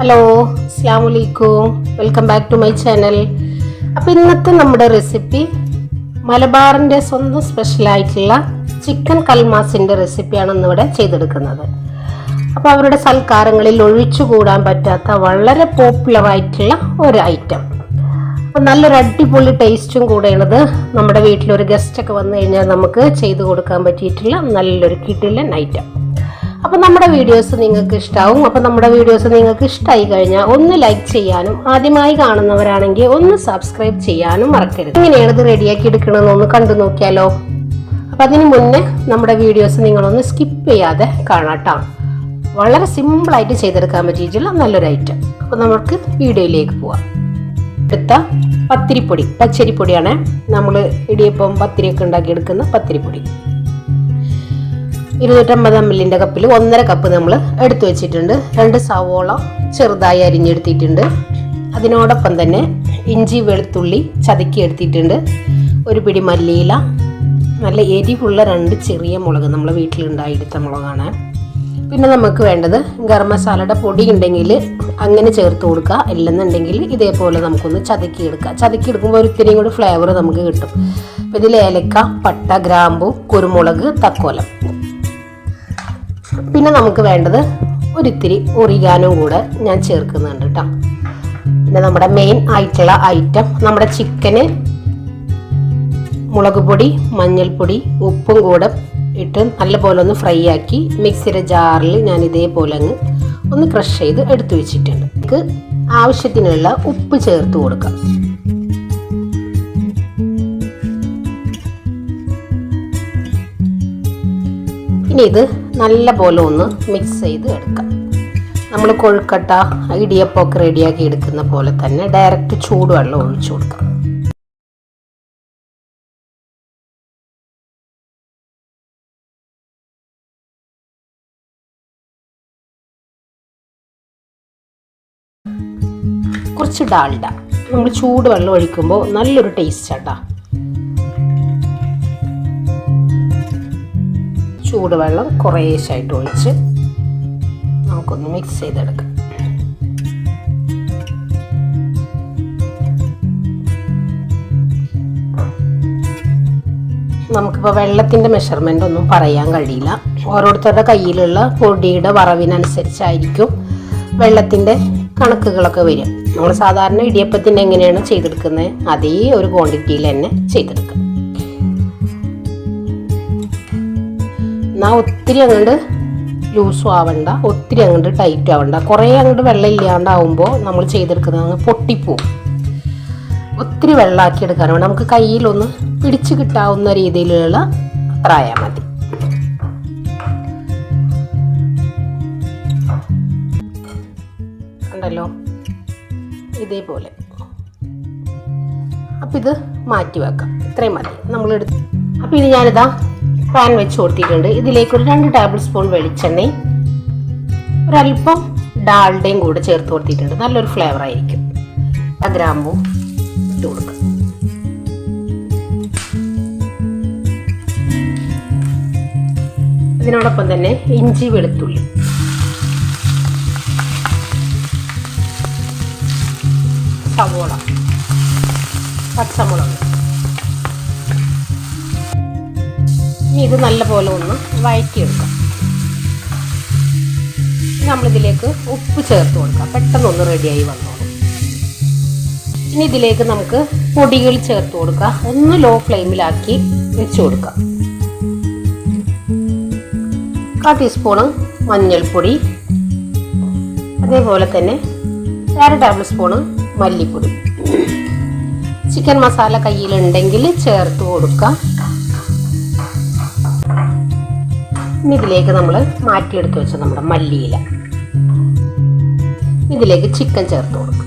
Hello അസ്സാം വലൈക്കും welcome back to my channel അപ്പോൾ ഇന്നത്തെ നമ്മുടെ റെസിപ്പി മലബാറിന്റെ സ്വന്തം സ്പെഷ്യലായിട്ടുള്ള ചിക്കൻ കൽമാസിന്റെ റെസിപ്പിയാണ് ഇന്നിവിടെ ചെയ്തെടുക്കുന്നത്. അപ്പോൾ അവരുടെ സൽക്കാരങ്ങളിൽ ഒഴിച്ചുകൂടാൻ പറ്റാത്ത വളരെ പോപ്പുലറായിട്ടുള്ള ഒരു ഐറ്റം അപ്പം നല്ലൊരു അടിപൊളി ടേസ്റ്റും കൂടെയുള്ളത് നമ്മുടെ വീട്ടിലൊരു ഗസ്റ്റൊക്കെ വന്നു കഴിഞ്ഞാൽ നമുക്ക് ചെയ്തു കൊടുക്കാൻ പറ്റിയിട്ടുള്ള നല്ലൊരു കിടിലൻ ഐറ്റം അപ്പോൾ നമ്മുടെ വീഡിയോസ് നിങ്ങൾക്ക് ഇഷ്ടാവും. അപ്പോൾ നമ്മുടെ വീഡിയോസ് നിങ്ങൾക്ക് ഇഷ്ടമായി കഴിഞ്ഞാൽ ഒന്ന് ലൈക്ക് ചെയ്യാനും ആദ്യമായി കാണുന്നവരാണെങ്കിൽ ഒന്ന് സബ്സ്ക്രൈബ് ചെയ്യാനും മറക്കരുത്. ഇങ്ങനെയാണ് ഇത് റെഡിയാക്കി എടുക്കണമെന്ന് ഒന്ന് കണ്ടു നോക്കിയാലോ? അപ്പം അതിന് മുന്നേ നമ്മുടെ വീഡിയോസ് നിങ്ങളൊന്ന് സ്കിപ്പ് ചെയ്യാതെ കാണാട്ടോ. വളരെ സിമ്പിളായിട്ട് ചെയ്തെടുക്കാൻ പറ്റിയിട്ടുള്ള നല്ലൊരു ഐറ്റം അപ്പോൾ നമുക്ക് വീഡിയോയിലേക്ക് പോവാം. എടുത്ത പത്തിരിപ്പൊടി. പച്ചരിപ്പൊടിയാണ് നമ്മൾ ഇടിയപ്പം പത്തിരിയൊക്കെ ഉണ്ടാക്കിയെടുക്കുന്ന പത്തിരിപ്പൊടി. ഇരുന്നൂറ്റമ്പത് എം എല്ലിന്റെ കപ്പിൽ ഒന്നര കപ്പ് നമ്മൾ എടുത്തു വെച്ചിട്ടുണ്ട്. രണ്ട് സവോള ചെറുതായി അരിഞ്ഞെടുത്തിട്ടുണ്ട്. അതിനോടൊപ്പം തന്നെ ഇഞ്ചി വെളുത്തുള്ളി ചതുക്കി എടുത്തിട്ടുണ്ട്. ഒരു പിടി മല്ലിയില നല്ല എരിവുള്ള രണ്ട് ചെറിയ മുളക് നമ്മൾ വീട്ടിലുണ്ടായെടുത്ത മുളകാണ്. പിന്നെ നമുക്ക് വേണ്ടത് ഗരം മസാലയുടെ പൊടി ഉണ്ടെങ്കിൽ അങ്ങനെ ചേർത്ത് കൊടുക്കുക. അല്ലെന്നുണ്ടെങ്കിൽ ഇതേപോലെ നമുക്കൊന്ന് ചതുക്കി എടുക്കുക. ചതുക്കി എടുക്കുമ്പോൾ ഒരിത്തിരിയും കൂടി ഫ്ലേവർ നമുക്ക് കിട്ടും. അപ്പോൾ ഇതിൽ ഏലക്ക പട്ട ഗ്രാമ്പു കുരുമുളക് തക്കോലം. പിന്നെ നമുക്ക് വേണ്ടത് ഒരിത്തിരി ഒറിഗാനും കൂടെ ഞാൻ ചേർക്കുന്നുണ്ട് കേട്ടോ. പിന്നെ നമ്മുടെ മെയിൻ ആയിട്ടുള്ള ഐറ്റം നമ്മുടെ ചിക്കന് മുളക് പൊടി മഞ്ഞൾപ്പൊടി ഉപ്പും കൂടെ ഇട്ട് നല്ലപോലെ ഒന്ന് ഫ്രൈ ആക്കി മിക്സിയുടെ ജാറിൽ ഞാൻ ഇതേപോലെ അങ്ങ് ഒന്ന് ക്രഷ് ചെയ്ത് എടുത്തു വെച്ചിട്ടുണ്ട്. നമുക്ക് ആവശ്യത്തിനുള്ള ഉപ്പ് ചേർത്ത് കൊടുക്കാം. ഇനി ഇത് നല്ല പോലെ ഒന്ന് മിക്സ് ചെയ്ത് എടുക്കാം. നമ്മൾ കൊഴുക്കട്ട ഇടിയപ്പമൊക്കെ റെഡിയാക്കി എടുക്കുന്ന പോലെ തന്നെ ഡയറക്റ്റ് ചൂടുവെള്ളം ഒഴിച്ചു കൊടുക്കാം. കുറച്ച് ഡാൽഡ. നമ്മൾ ചൂടുവെള്ളം ഒഴിക്കുമ്പോൾ നല്ലൊരു ടേസ്റ്റ് ആട്ടാ ചൂടുവെള്ളം കുറേശ്ശായിട്ട് ഒഴിച്ച് നമുക്കൊന്ന് മിക്സ് ചെയ്തെടുക്കാം. നമുക്കിപ്പോൾ വെള്ളത്തിന്റെ മെഷർമെന്റ് ഒന്നും പറയാൻ കഴിയില്ല. ഓരോരുത്തരുടെ കയ്യിലുള്ള പൊടിയുടെ വറവിനനുസരിച്ചായിരിക്കും വെള്ളത്തിന്റെ കണക്കുകളൊക്കെ വരും നമ്മൾ സാധാരണ ഇടിയപ്പത്തിന്റെ എങ്ങനെയാണ് ചെയ്തെടുക്കുന്നത് അതേ ഒരു ക്വാണ്ടിറ്റിയിൽ തന്നെ ചെയ്തെടുക്കാം. എന്നാൽ ഒത്തിരി അങ്ങോട്ട് ലൂസും ആവണ്ട ഒത്തിരി അങ്ങോട്ട് ടൈറ്റും ആവണ്ട. കുറേ അങ്ങോട്ട് വെള്ളം ഇല്ലാണ്ടാവുമ്പോൾ നമ്മൾ ചെയ്തെടുക്കുന്നത് അങ്ങ് പൊട്ടിപ്പോവും. ഒത്തിരി വെള്ളമാക്കി എടുക്കാനാണ് നമുക്ക് കയ്യിലൊന്ന് പിടിച്ചു കിട്ടാവുന്ന രീതിയിലുള്ള ആയാൽ മതി. ഉണ്ടല്ലോ ഇതേപോലെ. അപ്പം ഇത് മാറ്റി വെക്കാം. ഇത്രയും മതി. നമ്മളെടുത്ത് അപ്പം ഇനി ഞാനിതാ പാൻ വെച്ച് കൊടുത്തിട്ടുണ്ട്. ഇതിലേക്ക് ഒരു രണ്ട് ടേബിൾ സ്പൂൺ വെളിച്ചെണ്ണയും ഒരല്പം ഡാളുടെയും കൂടെ ചേർത്ത് കൊടുത്തിട്ടുണ്ട്. നല്ലൊരു ഫ്ലേവർ ആയിരിക്കും. ആ ഗ്രാമ്പും ഇട്ട് കൊടുക്കും ഇതിനോടൊപ്പം തന്നെ ഇഞ്ചി വെളുത്തുള്ളി. സവോള. പച്ചമുളക്. ഇനി ഇത് നല്ലപോലെ ഒന്ന് വഴറ്റിയെടുക്കാം. നമ്മളിതിലേക്ക് ഉപ്പ് ചേർത്ത് കൊടുക്കാം. പെട്ടെന്ന് ഒന്ന് റെഡിയായി വന്നോളൂ. ഇനി ഇതിലേക്ക് നമുക്ക് പൊടികൾ ചേർത്ത് കൊടുക്കാം. ഒന്ന് ലോ ഫ്ലെയിമിലാക്കി വെച്ച് കൊടുക്കാം. കാ ടീസ്പൂണ് മഞ്ഞൾപ്പൊടി. അതേപോലെ തന്നെ അര ടേബിൾ സ്പൂണ് മല്ലിപ്പൊടി. ചിക്കൻ മസാല കയ്യിലുണ്ടെങ്കിൽ ചേർത്ത് കൊടുക്കാം. ഇനി ഇതിലേക്ക് നമ്മൾ മാറ്റിയെടുത്ത് വെച്ച നമ്മുടെ മല്ലിയില. ഇതിലേക്ക് ചിക്കൻ ചേർത്ത് കൊടുക്കും.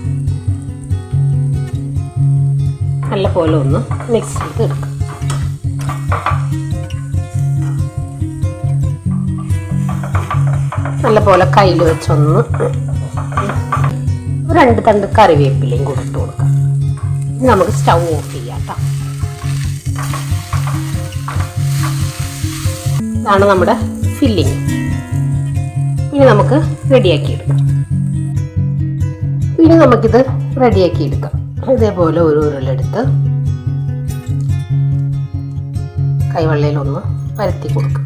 നല്ല പോലെ ഒന്ന് മിക്സ് ചെയ്ത് എടുക്കും. നല്ല പോലെ കയ്യിൽ വെച്ചൊന്ന് രണ്ട് തണ്ട് കറിവേപ്പിലയും കൊടുത്തു കൊടുക്കാം. നമുക്ക് സ്റ്റൗ ഓഫ് ചെയ്യാം കേട്ടോ ഇതാണ് നമ്മുടെ ഫില്ലിങ് ഇനി നമുക്ക് റെഡിയാക്കി എടുക്കാം ഇനി നമുക്കിത് റെഡിയാക്കി എടുക്കാം ഇതേപോലെ ഒരു ഉരുളെടുത്ത് കൈവെള്ളയിലൊന്ന് പരത്തി കൊടുക്കുക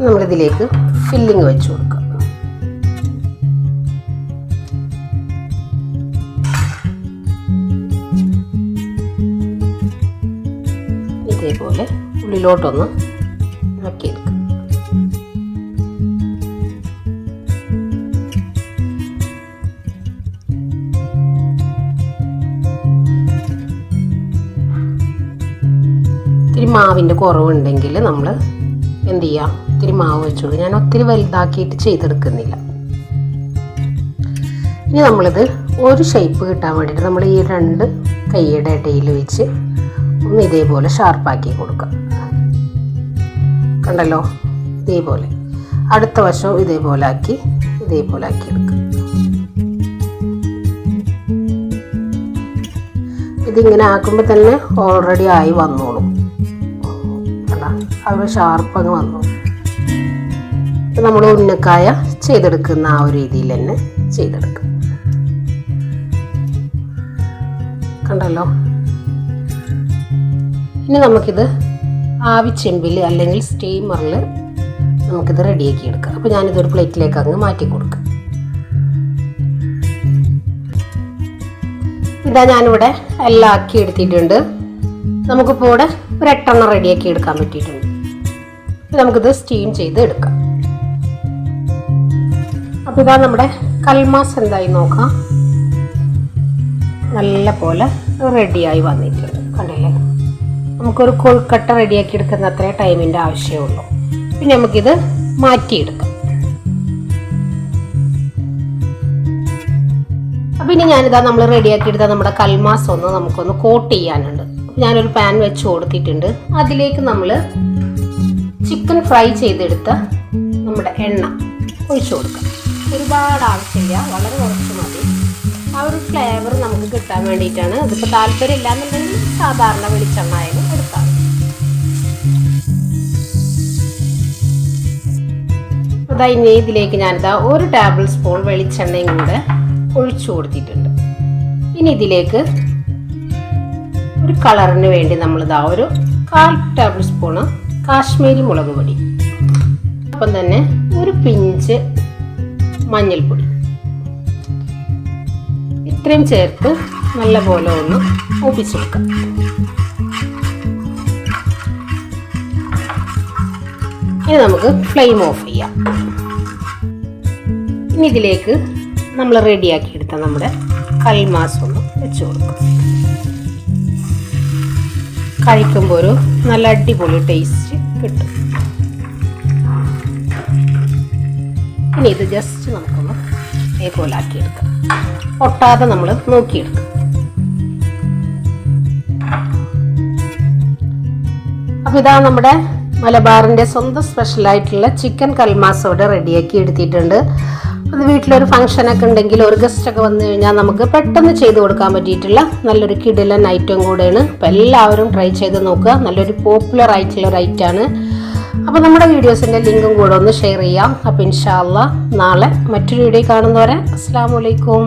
നമ്മളിതിലേക്ക് ഫില്ലിങ് വെച്ച് കൊടുക്കുക ഉള്ളിലോട്ടൊന്ന് ആക്കിയെടുക്കുക ഇത്തിരി മാവിന്റെ കുറവുണ്ടെങ്കിൽ നമ്മൾ എന്ത് ചെയ്യാം ഇത്തിരി മാവ് വെച്ചോളൂ ഞാൻ ഒത്തിരി വലുതാക്കിയിട്ട് ചെയ്തെടുക്കുന്നില്ല. ഇനി നമ്മളിത് ഒരു ഷേപ്പ് കിട്ടാൻ വേണ്ടിയിട്ട് നമ്മൾ ഈ രണ്ട് കൈയുടെ ഇടയിൽ വെച്ച് ഒന്ന് ഇതേപോലെ ഷാർപ്പാക്കി കൊടുക്കുക. കണ്ടല്ലോ ഇതേപോലെ. അടുത്ത വശവും ഇതേപോലെ ആക്കി ഇതേപോലെ ആക്കി എടുക്കുക ഇതിങ്ങനെ ആക്കുമ്പോൾ തന്നെ ഓൾറെഡി ആയി വന്നോളും. അവിടെ ഷാർപ്പ് അങ്ങ് വന്നു. നമ്മൾ ഉന്നക്കായ ചെയ്തെടുക്കുന്ന ആ ഒരു രീതിയിൽ തന്നെ ചെയ്തെടുക്കും. കണ്ടല്ലോ? ഇനി നമുക്കിത് ആവിച്ചെമ്പിൽ അല്ലെങ്കിൽ സ്റ്റീമറിൽ നമുക്കിത് റെഡിയാക്കി എടുക്കാം. അപ്പോൾ ഞാനിതൊരു പ്ലേറ്റിലേക്ക് അങ്ങ് മാറ്റി കൊടുക്കാം. ഇതാ ഞാനിവിടെ എല്ലാം ആക്കി എടുത്തിട്ടുണ്ട്. നമുക്കിപ്പോൾ ഇവിടെ ഒരു എട്ടെണ്ണം റെഡിയാക്കി എടുക്കാൻ പറ്റിയിട്ടുണ്ട്. നമുക്കിത് സ്റ്റീം ചെയ്ത് എടുക്കാം. അപ്പോൾ ഇതാ നമ്മുടെ കൽമാസ് എന്തായി നോക്കാം. നല്ല പോലെ റെഡിയായി വന്നിട്ടുണ്ട്. കണ്ടില്ലേ? നമുക്കൊരു കൊൽക്കട്ട റെഡിയാക്കി എടുക്കുന്ന അത്രേ ടൈമിന്റെ ആവശ്യമുള്ളൂ. പിന്നെ നമുക്കിത് മാറ്റിയെടുക്കാം. അപ്പം ഇനി ഞാനിതാ നമ്മൾ റെഡിയാക്കി എടുത്ത നമ്മുടെ കൽമാസ് ഒന്ന് നമുക്കൊന്ന് കോട്ട് ചെയ്യാനുണ്ട്. ഞാനൊരു പാൻ വെച്ച് കൊടുത്തിട്ടുണ്ട്. അതിലേക്ക് നമ്മൾ ചിക്കൻ ഫ്രൈ ചെയ്തെടുത്ത നമ്മുടെ എണ്ണ ഒഴിച്ചു കൊടുക്കാം. ഒരുപാട് ആവശ്യമില്ല വളരെ കുറച്ച് മതി. ആ ഒരു ഫ്ലേവർ നമുക്ക് കിട്ടാൻ വേണ്ടിയിട്ടാണ്. അതിപ്പോൾ താല്പര്യം ഇല്ലാന്നുണ്ടെങ്കിൽ സാധാരണ വെളിച്ചെണ്ണ ആയാലും അതാ ഇനി ഇതിലേക്ക് ഞാനിതാ ഒരു ടേബിൾ സ്പൂൺ വെളിച്ചെണ്ണയും കൂടെ ഒഴിച്ചു കൊടുത്തിട്ടുണ്ട്. ഇനി ഇതിലേക്ക് ഒരു കളറിന് വേണ്ടി നമ്മളിതാ ഒരു കാൽ ടേബിൾ സ്പൂണ് കാശ്മീരി മുളക് പൊടി അപ്പം തന്നെ ഒരു പിഞ്ച് മഞ്ഞൾപ്പൊടി. ഇത്രയും ചേർത്ത് നല്ലപോലെ ഒന്ന് ഒപ്പിച്ചെടുക്കാം ഇനി നമുക്ക് ഫ്ലെയിം ഓഫ് ചെയ്യാം. ഇനി ഇതിലേക്ക് നമ്മൾ റെഡിയാക്കി എടുത്ത നമ്മുടെ കൽമാസ് ഒന്ന് വെച്ച് കൊടുക്കും. കഴിക്കുമ്പോൾ ഒരു നല്ല അടിപൊളി ടേസ്റ്റ് കിട്ടും. ഇനി ഇത് ജസ്റ്റ് നമുക്കൊന്ന് ഇതേപോലെ ആക്കിയെടുക്കാം ഒട്ടാതെ നമ്മൾ നോക്കിയെടുക്കും. അപ്പോൾ ഇതാ നമ്മുടെ മലബാറിന്റെ സ്വന്തം സ്പെഷ്യലായിട്ടുള്ള ചിക്കൻ കൽമാസ് ഇവിടെ റെഡിയാക്കി എടുത്തിട്ടുണ്ട്. അത് വീട്ടിലൊരു ഫംഗ്ഷനൊക്കെ ഉണ്ടെങ്കിൽ ഒരു ഗസ്റ്റൊക്കെ വന്നു കഴിഞ്ഞാൽ നമുക്ക് പെട്ടെന്ന് ചെയ്ത് കൊടുക്കാൻ പറ്റിയിട്ടുള്ള നല്ലൊരു കിടിലൻ ഐറ്റം കൂടെയാണ്. അപ്പം എല്ലാവരും ട്രൈ ചെയ്ത് നോക്കുക. നല്ലൊരു പോപ്പുലർ ആയിട്ടുള്ള ഒരു ഐറ്റമാണ് അപ്പോൾ നമ്മുടെ വീഡിയോസിന്റെ ലിങ്കും കൂടെ ഒന്ന് ഷെയർ ചെയ്യാം. അപ്പോൾ ഇൻഷാല്ല നാളെ മറ്റൊരു വീഡിയോ കാണുന്നവരെ അസ്സാം വലൈക്കും